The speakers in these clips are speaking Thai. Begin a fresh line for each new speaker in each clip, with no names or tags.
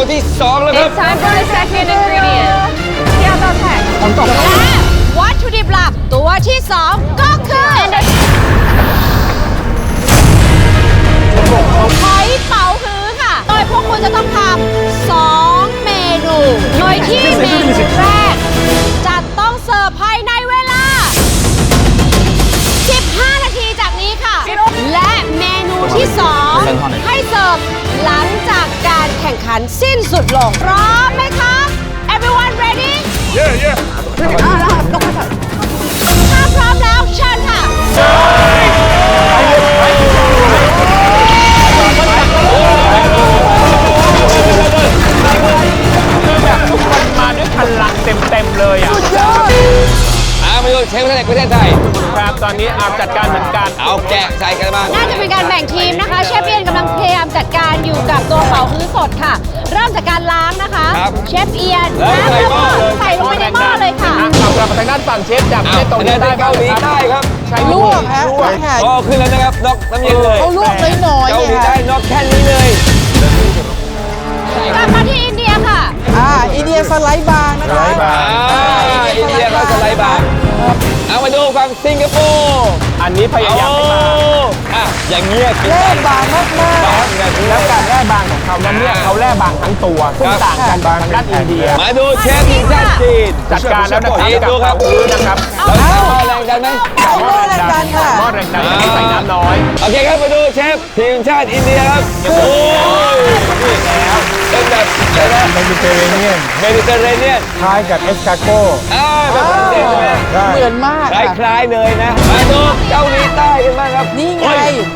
ตัวที่สองแล้วครับ
It's time for the second ingredient ที่เราแท็กของตกและวัตถุดิบหลักตัวที่สองก็คือ ข่งขันสิ้นสุดลง พร้อมไหมคะ everyone ready
เย้เย้
ถ้าพร้อมแล้วเชิญค่ะ
มาด้วยพลังเต็มๆเลยอะ
อามาดูเชฟประเทศไทย
ครับตอนนี้อาจัดการเหมือนกัน
เอาแกะใส่กันบ้าง
น่าจะเป็นการแบ่งทีมนะคะ เชฟเอียนกำลังพยายามจัดการ อยู่กับตัวเป่าฮื้อสดค่ะ เริ่มจากการล้างนะคะ
ครับ
เชฟเอียน
แล้วใส่หม้อเลย
ใส่ลงไปในหม้อเลยค่ะ
เอากลับมาทางด้านฝั่งเชฟจากประ
เอา
เทศเกาหลี
ประเทศ
ใต้
เกาหลีใต้ครับ
ใช้
ลวกฮะ
ลวก
ค่ะ
โอ้ขึ้นแล้วนะครับนอกน้ำเย็นเลย
เขาลวกน้อยๆ
เกาหลี
เนี่ย
ใต้
ค่ะ
นอกแค่นี้เลย
กลับมาที่อินเดียค่ะ
อ่าอินเดียสไลด์บางนะคะ
อ่าอินเดียเขาสไลด์บาร์เอามาดูฝั่งสิงคโปร์
อันนี้พยายามให้มา
อะอย่างเงี้ยกิน
แร่
ได้
บางมาก
บางแบบนี้
แล้วการแร่บางของเขานั้นเนี่ยเขาแร่บางทั้งตัวซึ่งต่างกันทางด้านอินเดีย
มาดูเชฟทีมชาติจีน
จัดการแล้วนะครับ
จีน
กับ
ดูครับ
เป่าฮื้อนะครับ
เราใช้หม้อแรงดันไหม
ๆใช้หม้อแรงดันค่ะ
หม้อแรงดันแต่ไม่ใส่น้ำน้อย
โอเคครับมาดูเชฟทีมชาติอินเดียครับ โอ้ยนี่แล้ว เป็นแบบอะไรนะ
เมดิเตอร์เรเนียน
เมดิเตอร์เรเนียน
คล้ายกับเอสคาโก
อ่าแบบฝรั่งเศสใช่ไหม
ได้
เหมือนมาก
คล้าย
ค่ะ
คล้ายๆเลยนะมาดูเกาหลีใต้กันบ้างครับ
นี่ไง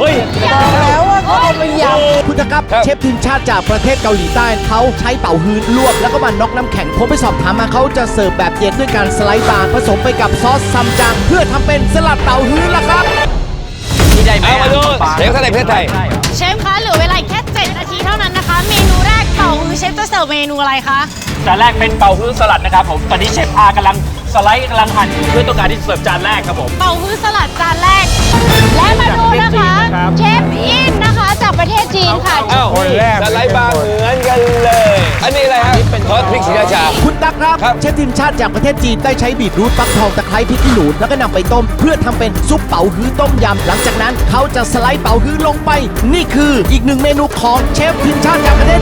เฮ้ย
บอกแล้วว่าเขาเอาไปยำ
คุณครับ
ครับ
เชฟทีมชาติจากประเทศเกาหลีใต้เขาใช้เป่าฮื้นลวกแล้วก็มาน็อกน้ำแข็งผมไปสอบถามมาเขาจะเสิร์ฟแบบเย็นด้วยการสไลด์บางผสมไปกับซอสซัมจัง เพื่อทำเป็นสลัดเป่าฮื้นล่ะครับ
เอามาดูเชฟชาติประเทศไทย
ร์ฟเมนูอะไรคะ
จานแรกเป็นเป่าฮื้อสลัดนะครับผมตอนนี้เชฟอากำลังสไลด์กำลังหั่นอยู่เพื่อต้องการที่จะเสิร์ฟจานแรกครับผม
เป่าฮื้อสลัดจานแรก และมาดูนะคะเชฟอินนะคะจากประเทศจีนค่ะ
อ้าว
คนแรก
สไลด์บาร์เหมือนกันเลย อันนี้อะไรฮะซอสพริกศรีราชา
คุณตั๊กครับ
ครับ
เชฟทีมชาติจากประเทศจีนได้ใช้บีทรูทฟักทองตะไคร้พริกขี้หนูแล้วก็นำไปต้ม เพื่อทำเป็นซุปเป่าฮื้อต้มยำหลังจากนั้นเขาจะสไลด์เป่าฮื้อลงไป นี่คืออีกหนึ่งเมนูของเชฟทีมชาติจากประเทศจีนแล้วครับ